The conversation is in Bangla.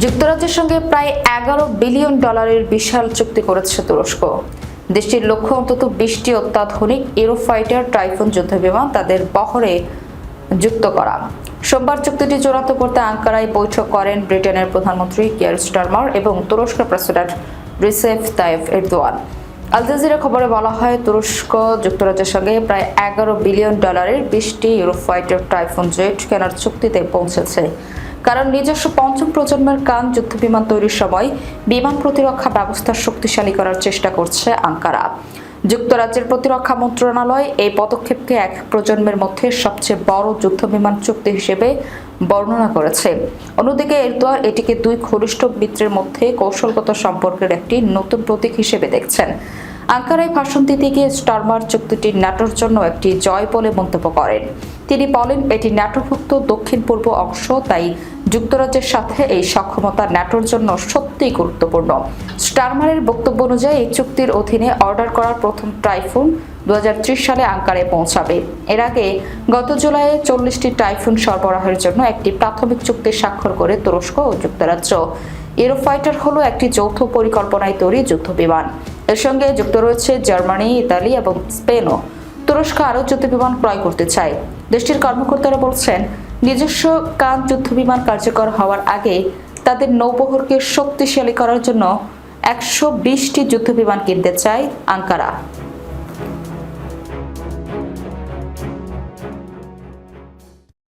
যুক্তরাজ্যের সঙ্গে প্রায় এগারো বিলিয়ন ডলারের বিশাল চুক্তি করেছে তুরস্ক। দেশটির লক্ষ্য অন্তত বিশটি অত্যাধুনিক ইউরোফাইটার টাইফুন যুদ্ধবিমান তাদের বহরে যুক্ত করা। সোমবার চুক্তিটি চূড়ান্ত করতে আঙ্কারায় বৈঠক করেন ব্রিটেনের প্রধানমন্ত্রী কিয়ার স্টারমার এবং তুরস্কের president Recep Tayyip Erdogan. Al Jazeera খবরে বলা হয়, তুরস্ক যুক্তরাজ্যের সঙ্গে প্রায় এগারো বিলিয়ন ডলারের বিশটি ইউরোফাইটার টাইফুন জেট কেনার চুক্তিতে পৌঁছেছে। কারণ নিজস্ব পঞ্চম প্রজন্মের কান যুদ্ধবিমান তৈরির সময় বিমান প্রতিরক্ষা ব্যবস্থা শক্তিশালী করার চেষ্টা করছে আঙ্কারা। যুক্তরাজ্যের প্রতিরক্ষা মন্ত্রণালয় এই পদক্ষেপকে এক প্রজন্মের মধ্যে সবচেয়ে বড় যুদ্ধবিমান চুক্তি হিসেবে বর্ণনা করেছে। অন্যদিকে এরদোয়ার এটিকে দুই ঘনিষ্ঠ মিত্রের মধ্যে কৌশলগত সম্পর্কের একটি নতুন প্রতীক হিসেবে দেখছেন। আঙ্কারায় ভাষণ দিতে গিয়ে স্টারমার চুক্তিটি ন্যাটোর জন্য একটি জয় বলে মন্তব্য করেন। তিনি বলেন, এটি ন্যাটোভুক্ত দক্ষিণ পূর্ব অংশ, তাই যুক্তরাজ্যের সাথে এই সক্ষমতা ন্যাটোর জন্য সত্যিই গুরুত্বপূর্ণ। স্টারমারের বক্তব্য অনুযায়ী, এই চুক্তির অধীনে অর্ডার করা প্রথম টাইফুন দু হাজার ত্রিশ সালে আঙ্কারে পৌঁছাবে। এর আগে গত জুলাইয়ে চল্লিশটি টাইফুন সরবরাহের জন্য একটি প্রাথমিক চুক্তি স্বাক্ষর করে তুরস্ক ও যুক্তরাজ্য। ইউরোফাইটার হলো একটি যৌথ পরিকল্পনায় তৈরি যুদ্ধবিমান। এর সঙ্গে যুক্ত রয়েছে জার্মানি, ইতালি এবং স্পেনও। তুরস্ক আরও যুদ্ধবিমান ক্রয় করতে চায়। দেশটির কর্মকর্তারা বলছেন, নিজস্ব কান যুদ্ধবিমান কার্যকর হওয়ার আগে তাদের নৌবহরকে শক্তিশালী করার জন্য একশো বিশটি যুদ্ধবিমান কিনতে চায় আঙ্কারা।